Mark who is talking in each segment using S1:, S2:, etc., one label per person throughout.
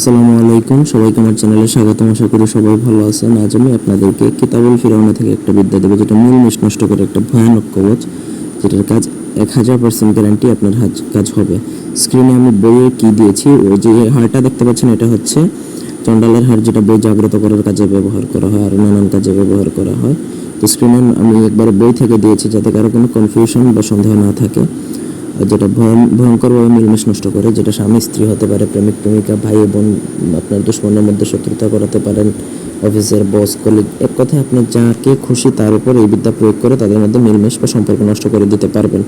S1: আসসালামু আলাইকুম। সবাইকে আমার চ্যানেলে স্বাগতম। আশা করি সবাই ভালো আছেন। আজ আমি আপনাদেরকে কিতাবুল ফিরাউনা থেকে একটা বিদ্যা দেবো, যেটা মূল মিশ নষ্ট করে একটা ভয়ানক কবচ, যেটার কাজ এক হাজার পার্সেন্ট গ্যারান্টি আপনার কাজ হবে। স্ক্রিনে আমি বইয়ে কি দিয়েছি? ওই যে হারটা দেখতে পাচ্ছেন, এটা হচ্ছে চন্ডালের হার, যেটা বই জাগ্রত করার কাজে ব্যবহার করা হয়, আর নানান কাজে ব্যবহার করা হয়। তো স্ক্রিনে আমি একবার বই থেকে দিয়েছি, যাতে কারও কোনো কনফিউশন বা সন্দেহ না থাকে। যেটা ভয়ঙ্করভাবে মিলমিশ নষ্ট করে, যেটা স্বামী স্ত্রী হতে পারে, প্রেমিক, প্রেমিকা, ভাই বোন, আপনার দুশ্মনের মধ্যে শত্রুতা করাতে পারেন, অফিসের বস কলিগ এক কথায় আপনি যাকে খুশি তার উপর এই বিদ্যা প্রয়োগ করে তাদের মধ্যে মিলমিশ বা সম্পর্ক নষ্ট করে দিতে পারবেন।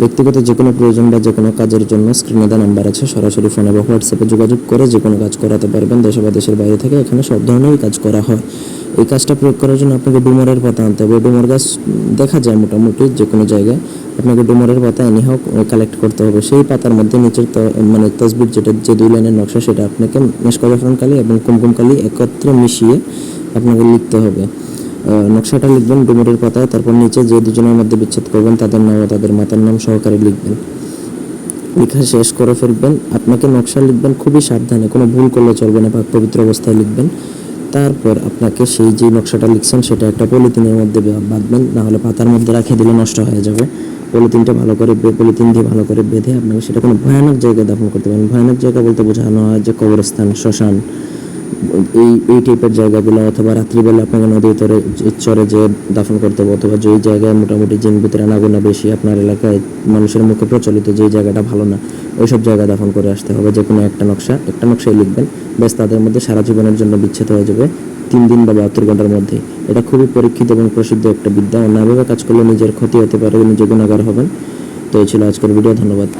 S1: ব্যক্তিগত যে কোনো প্রয়োজন বা যে কোনো কাজের জন্য স্ক্রিনে দেওয়া নাম্বার আছে, সরাসরি ফোনে বা হোয়াটসঅ্যাপে যোগাযোগ করে যে কোনো কাজ করাতে পারবেন। দেশে বা দেশের বাইরে থেকে এখানে সব ধরনেরই কাজ করা হয়। এই কাজটা প্রয়োগ করার জন্য আপনাকে ডুমারের পাতা আনতে হবে। ডুমার গাছ দেখা যায় মোটামুটি যে কোনো জায়গায়। আপনাকে ডুমারের পাতা এনে হোক কালেক্ট করতে হবে। সেই পাতার মধ্যে নিচের মানে তসবির যেটা, যে দুই লাইনের নকশা, সেটা আপনাকে মেশকাজাফরান কালি এবং কুমকুম কালি একত্রে মিশিয়ে আপনাকে লিখতে হবে। নকশাটা লিখবেন ডুমুরের পাতায়, তারপর নিচে যে দুজনের মধ্যে বিচ্ছেদ করবেন, তাদের নাম তাদের মাতার নাম সহকারে লিখবেন। লেখা শেষ করে ফেলবেন। আপনাকে নকশা লিখবেন খুবই সাবধানে, কোনো ভুল করলে চলবে না পাক পবিত্র অবস্থায় লিখবেন। তারপর আপনাকে সেই যে নকশাটা লিখছেন, সেটা একটা পলিথিনের মধ্যে বাঁধবেন, নাহলে পাতার মধ্যে রাখে দিলে নষ্ট হয়ে যাবে। পলিথিনটা ভালো করে পলিথিন দিয়ে ভালো করে বেঁধে আপনাকে সেটা কোনো ভয়ানক জায়গায় দাফন করতে পারেন। ভয়ানক জায়গা বলতে বোঝানো হয় যে কবরস্থান, শ্মশান। এই এই টাইপের জায়গাগুলো অথবা রাত্রিবেলা আপনাকে নদীর তরে চরে যে দাফন করতে হবে অথবা যেই জায়গায় মোটামুটি জিন ভিতরে আনাগোনা বেশি আপনার এলাকায় মানুষের মুখে প্রচলিত যেই জায়গাটা ভালো না, ওইসব জায়গা দাফন করে আসতে হবে। যে কোনো একটা নকশা, একটা নকশাই লিখবেন। ব্যাস, তাদের মধ্যে সারা জীবনের জন্য বিচ্ছেদ হয়ে যাবে তিন দিন বা বাহাত্তর ঘণ্টার মধ্যে। এটা খুবই পরীক্ষিত এবং প্রসিদ্ধ একটা বিদ্যা। অন্যভাবে কাজ করলে নিজের ক্ষতি হতে পারে, নিজে গুণাগার হবেন। তো এই ছিল আজকের ভিডিও। ধন্যবাদ।